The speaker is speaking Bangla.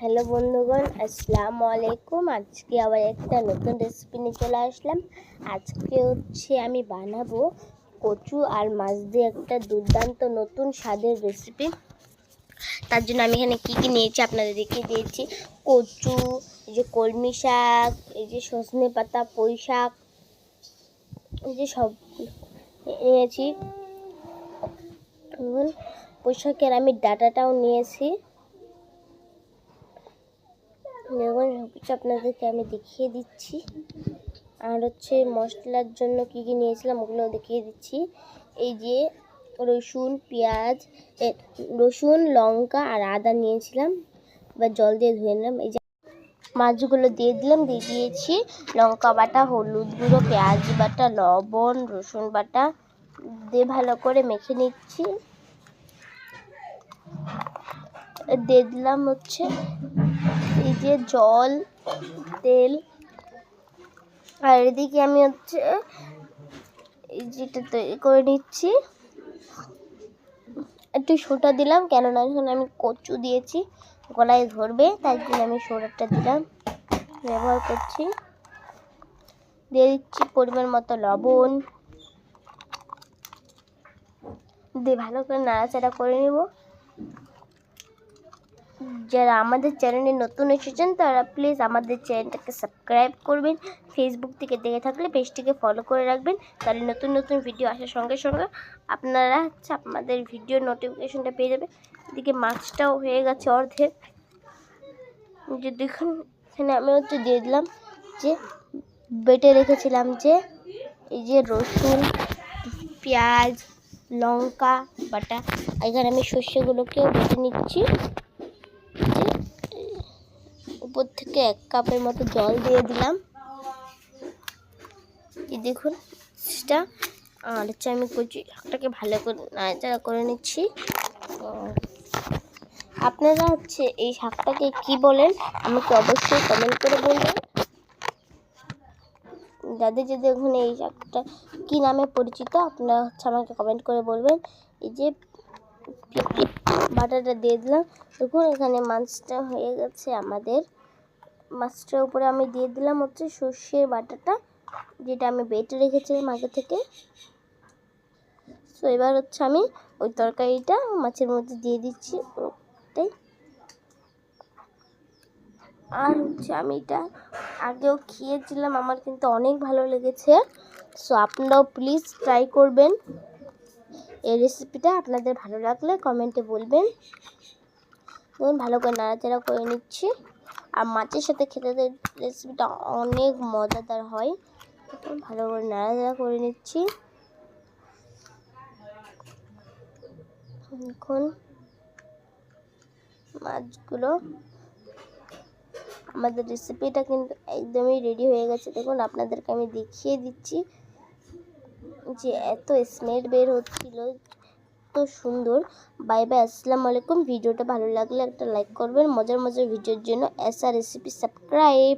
হ্যালো বন্ধুগণ আসসালামু আলাইকুম আজকে আবার একটা নতুন রেসিপি নিয়ে চলে আসলাম। আজকে হচ্ছে আমি বানাবো কচু আর মাছ দিয়ে একটা দুর্দান্ত নতুন স্বাদের রেসিপি তার জন্য আমি এখানে কী কী নিয়েছি আপনাদের দেখিয়ে দিয়েছি। কচু এই যে কলমি শাক এই যে সজনে পাতা পুঁই শাক এই যে সব নিয়েছি। দেখুন, পুঁই শাকের আমি ডাটাটাও নিয়েছি। দেখুন সবকিছু আপনাদেরকে আমি দেখিয়ে দিচ্ছি। আর হচ্ছে মশলার জন্য কি কি নিয়েছিলাম ওগুলো দেখিয়ে দিচ্ছি। এই যে রসুন, পেঁয়াজ রসুন, লঙ্কা আর আদা নিয়েছিলাম। এবার জল দিয়ে ধুয়ে নিলাম। এই যে মাছগুলো দিয়ে দিলাম, দিয়ে দিয়েছি লঙ্কা বাটা, হলুদ গুঁড়ো, পেঁয়াজ বাটা, লবণ, রসুন বাটা দিয়ে ভালো করে মেখে নিচ্ছি। দিয়ে দিলাম হচ্ছে এই যে জল, তেল, আর এদিকে আমি হচ্ছে এই যেটা তৈরি করে নিচ্ছি। একটু সোটা দিলাম, কেননা এখানে আমি কচু দিয়েছি, গলায় ধরবে, তাই জন্য আমি সোডাটা দিলাম। ব্যবহার করছি। দিয়ে দিচ্ছি পরিমাণ মতো লবণ। দিয়ে ভালো করে নাড়াচাড়া করে নেব। যারা আমাদের চ্যানেলে নতুন এসেছেন, তারা প্লিজ আমাদের চ্যানেলটাকে সাবস্ক্রাইব করবেন। ফেসবুক থেকে দেখে থাকলে পেজটিকে ফলো করে রাখবেন। তাহলে নতুন নতুন ভিডিও আসার সঙ্গে সঙ্গে আপনারা হচ্ছে আপনাদের ভিডিও নোটিফিকেশনটা পেয়ে যাবে এদিকে মাছটাও হয়ে গেছে অর্ধেক। যে দেখুন, এখানে আমি হচ্ছে দিয়ে দিলাম যে, বেটে রেখেছিলাম যে, এই যে রসুন, পেঁয়াজ, লঙ্কা, বাটা। এখানে আমি শস্যগুলোকেও বেটে নিচ্ছি। উপর থেকে এক কাপের মতো জল দিয়ে দিলাম। এই দেখুন সেটা আর হচ্ছে আমি কচি শাকটাকে ভালো করে নাড়াচাড়া করে নিচ্ছি। আপনারা হচ্ছে এই শাকটাকে কি বলেন, আমাকে অবশ্যই কমেন্ট করে বলবেন। যাদের যাদের ওখানে এই শাকটা কী নামে পরিচিত, আপনারা হচ্ছে আমাকে কমেন্ট করে বলবেন। এই যে বাটাটা দিয়ে দিলাম। দেখুন, এখানে মাছটা হয়ে গেছে আমাদের। মাছটার উপরে আমি দিয়ে দিলাম হচ্ছে সর্ষের বাটাটা, যেটা আমি বেটে রেখেছিলাম আগে থেকে। তো এবার হচ্ছে আমি ওই তরকারিটা মাছের মধ্যে দিয়ে দিচ্ছি ওটাই আর হচ্ছে আমি এটা আগেও খেয়েছিলাম, আমার কিন্তু অনেক ভালো লেগেছে। সো আপনারাও প্লিজ ট্রাই করবেন। এই রেসিপিটা আপনাদের ভালো লাগলে কমেন্টে বলবেন। ভালো করে নাড়াচাড়া করে নিচ্ছি। আর মাছের সাথে খেতে রেসিপিটা অনেক মজাদার হয়। ভালো করে নাড়াচাড়া করে নিচ্ছি। এখন মাছগুলো আমাদের রেসিপিটা কিন্তু একদমই রেডি হয়ে গেছে। দেখুন, আপনাদেরকে আমি দেখিয়ে দিচ্ছি যে এত স্মেল বের হচ্ছিল। তো সুন্দর। বাই বাই, আসসালামু আলাইকুম। ভিডিওটা ভালো লাগলে একটা লাইক করবেন। মজার মজার ভিডিওর জন্য এসআর রেসিপি সাবস্ক্রাইব।